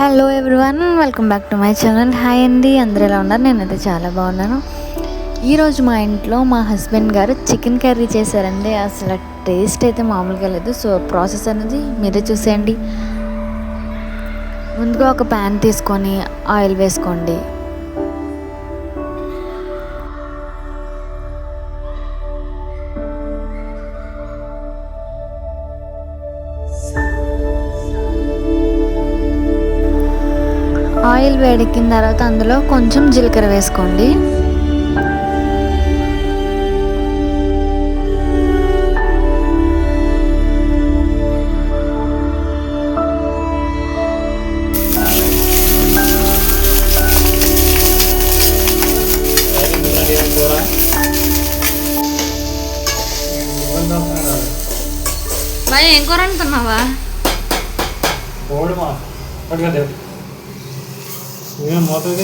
Hello everyone welcome back to my channel. Hi అండి అందరు ఎలా ఉన్నారు? నేనైతే చాలా బాగున్నాను. ఈరోజు మా ఇంట్లో మా హస్బెండ్ గారు చికెన్ కర్రీ చేశారండి. అసలు టేస్ట్ అయితే మామూలుగా లేదు. సో ప్రాసెస్ అనేది మీరే చూసేయండి. ముందుగా ఒక ప్యాన్ తీసుకొని ఆయిల్ వేసుకోండి. ఆయిల్ వేడెక్కిన తర్వాత అందులో కొంచెం జీలకర్ర వేసుకోండి. మరి ఏం కూర అంటున్నావా 이런 모드게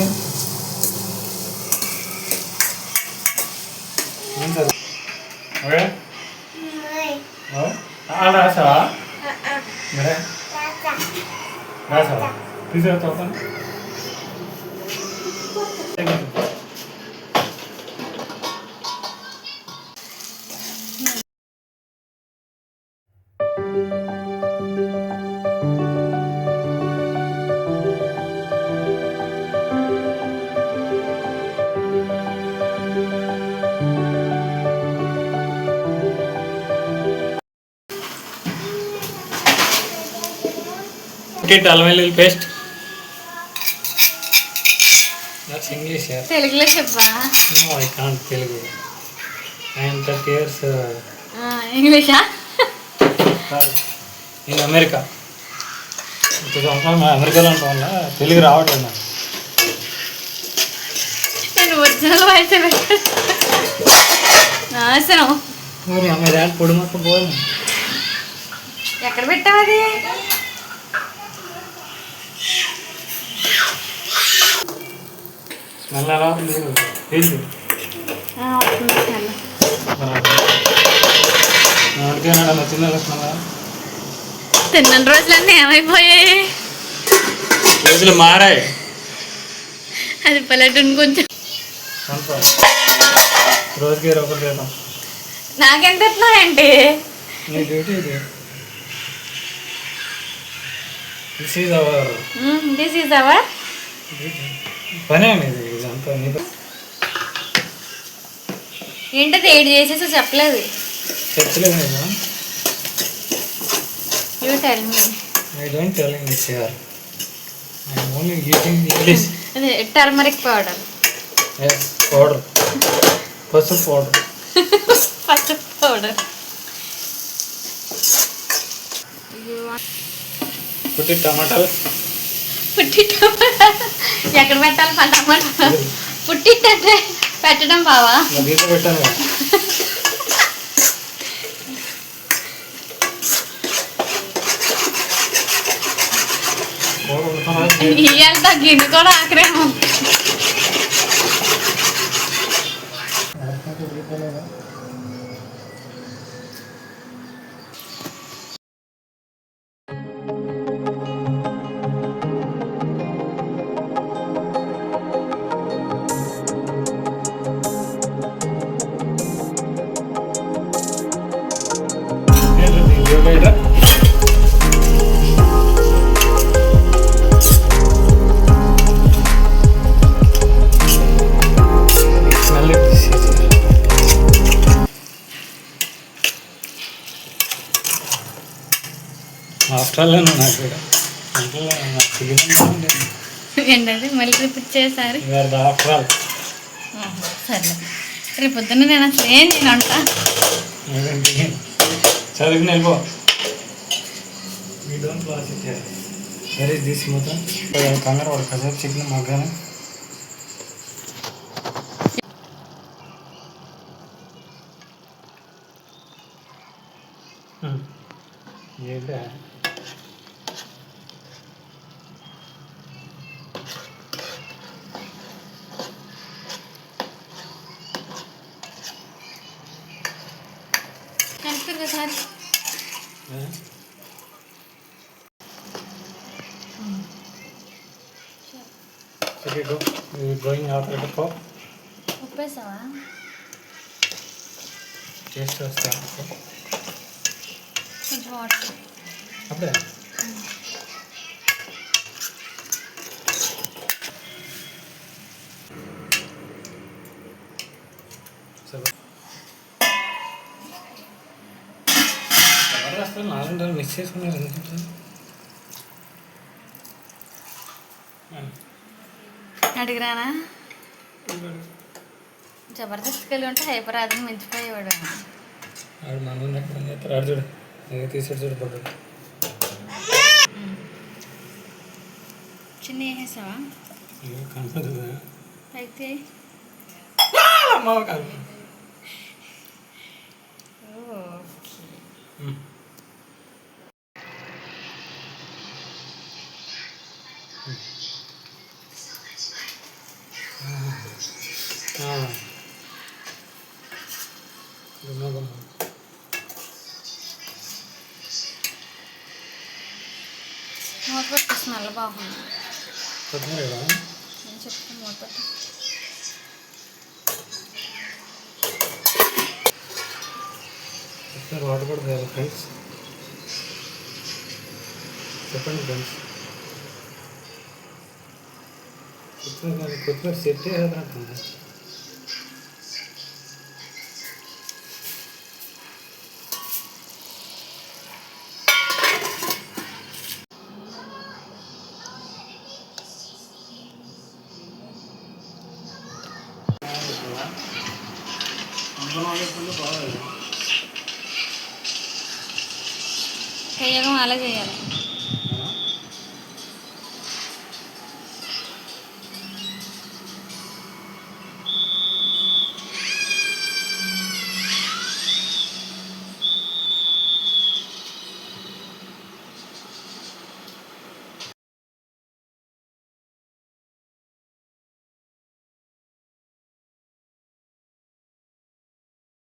뭔데? 왜? 어? 알아서? 아, 아. 그래? 알아서. 드세요, 또 కిట్ అల్లం వెల్లుల్లి పేస్ట్ దట్స్ ఇంగ్లీష్ తెలుగులో చెప్పా? No I can't Telugu. I'm thirty years ఇంగ్లీషా? నేను అమెరికా ఇంత సంవత్సరం అమెరికాలో ఉండటం వల్ల తెలుగు రావట్లేదు నాకు. నేను ఒరిజినల్ వాయిస్ నాశనం. మరి అమ్మాయి దాంట్లో పొడి మొత్తం పోయింది. ఎక్కడ పెట్టావు అది? ఎలా ఉంది ఏంటి తిన్న రోజులన్నీ ఏమైపోయాయి? రోజులు మారాయి. అది పల్లెటూరు కొంచెం. రోజుకి ఇరవై చేద్దాం నాకెంత ఎత్తున్నాయండి నీ డ్యూటీ ఇది. This is our this is our పనే ఇది. ఏంటది ఏడు చేసేసి చెప్పలేదు. చెప్పలేదు నేను you tell me I don't telling this year I only eating English అదే టర్మరిక్ పౌడర్ ఎస్ పౌడర్ పసుపు పౌడర్ పసుపు పౌడర్ పుట్టి టమాటాలు పుట్టి ఎక్కడ పెట్టాలి పా టమాటా పుట్టింటే పెట్టడం బావా? ఇయ్యాలి గిన్నె కూడా ఏంటది? నాకు కూడా తెలియదు ఏంటంటే మళ్ళీ రిపీట్ చేసారి ఇవాళ ఆఫ్టర్ ఆల్ సరే రేపు పొద్దున్న నేను అసలు ఏం నేను అంట చదువుకుని వెళ్ళిపో. దిస్ మొత్తం కంగారు వాడు కాసేపు చికెన్ మగ్గాను. ఏంటా Okay, go. You're going of the pop? Upesa, huh? Just a start. It's water. Up there. So, Jabardasth నాలుగు రోజులు మిస్ చేసుకున్నారు ఎందుకంటే? అడిగిరానా? జబర్దస్త్ కలిగి ఉంటే హైపర్ ఆదిని మించిపోయేవాడు ఆడు మన ఆడు చూడు నేను తీసాడు చూడు పడ్డాడు చిన్న వేసేసావా అయితే? అమ్మ కాదు. ఓకే. మూత పెట్టి స్మెల్ బాగుంది. నేను చెప్తాను మూత పెట్టి వాటర్ కూడా ఫ్రెండ్స్ చెప్పండి ఫ్రెండ్స్ కొత్తిమీర కానీ కొత్తిమీర సెట్ అయ్యేదంటుంది బాగా కయ్యగం అలా చేయాలి